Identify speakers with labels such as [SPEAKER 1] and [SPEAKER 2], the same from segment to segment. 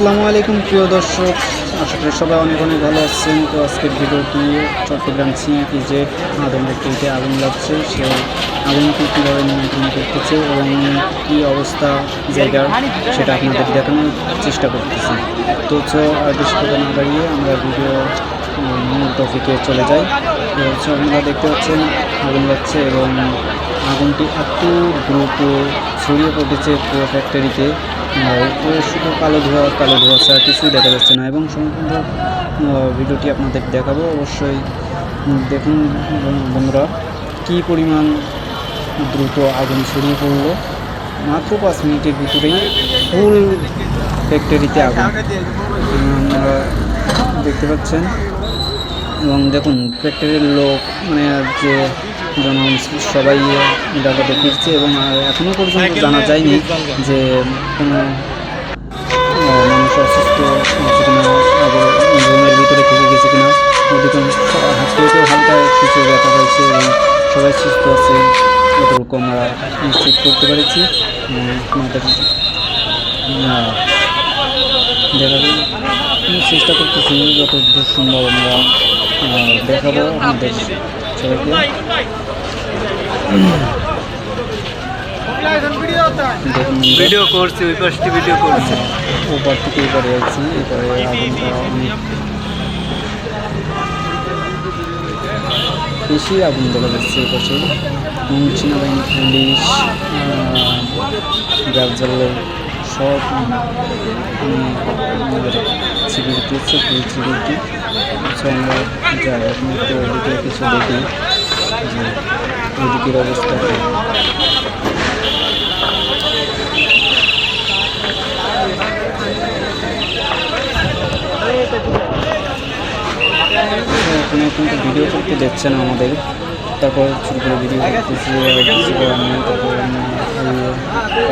[SPEAKER 1] আসসালামু আলাইকুম, প্রিয় দর্শক। আশা করি সবাই অনেক অনেক ভালো আছেন। তো আজকের ভিডিওটি চট্টগ্রাম সিএপি যে আদম একটিতে আগুন লাগছে। সে আগুনকে কীভাবে নিয়ন্ত্রণ করতেছে এবং কী অবস্থা জায়গার সেটা আপনাদের দেখানোর চেষ্টা করতেছি। তো চ, আর বেশি কথা না দাঁড়িয়ে আমরা ভিডিও মূল টপিকে চলে যাই। তো হচ্ছে আপনারা দেখতে পাচ্ছেন আগুন লাগছে এবং আগুনটি এত দ্রুত ছড়িয়ে পড়েছে পুরো ফ্যাক্টরিতে শুধু কালো ধোয়া কালো ধোয়া ছাড়া কিছুই দেখা যাচ্ছে না এবং সম্পূর্ণ ভিডিওটি আপনাদের দেখাবো অবশ্যই দেখুন বন্ধু- বন্ধুরা, কী পরিমাণ দ্রুত আগুন ছড়িয়ে পড়ল মাত্র পাঁচ মিনিটের ভিতরেই ফুল ফ্যাক্টরিতে আগুন। আপনারা দেখতে পাচ্ছেন। এবং দেখুন ফ্যাক্টরির লোক মানে যে জনগণ সবাই এলাকাতে ফিরছে এবং এখনও পর্যন্ত জানা যায়নি যে কোনো মানুষ অসুস্থ আছে কিনা রুমের ভিতরে থেকে গেছে কিনা। অধিকাংশ কেউ হালকা কিছু ব্যথা পাইছে এবং সবাই সুস্থ আছে এতটুকু আমরা নিশ্চিত করতে পেরেছি। আমাদের দেখাবো চেষ্টা করতেছি যতদূর সম্ভব আমরা দেখাবো আমাদের
[SPEAKER 2] ভিডিও করছি, ওই পাশটি ভিডিও করছি।
[SPEAKER 1] ওপর থেকে এবারে আছি এবারে বেশি আগুন দেখা যাচ্ছে এই সেনাবাহিনী পুলিশ গার্জাল সব সিকিউরিটি সিকিউরিটি যাই কিছু দেখি, যে ওদিকের অবস্থা। এখানে কিন্তু ভিডিও করতে দিচ্ছে না আমাদের, তারপর ছোটো করে ভিডিও নেই তারপর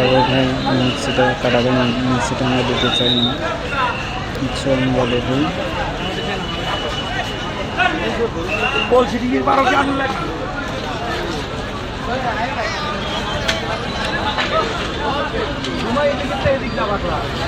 [SPEAKER 1] ওই কারও মিক্সিটা কাটাবে না মিক্সিটা আমরা দিতে চাই না। কিছু আমরা দেখুন
[SPEAKER 2] তারপর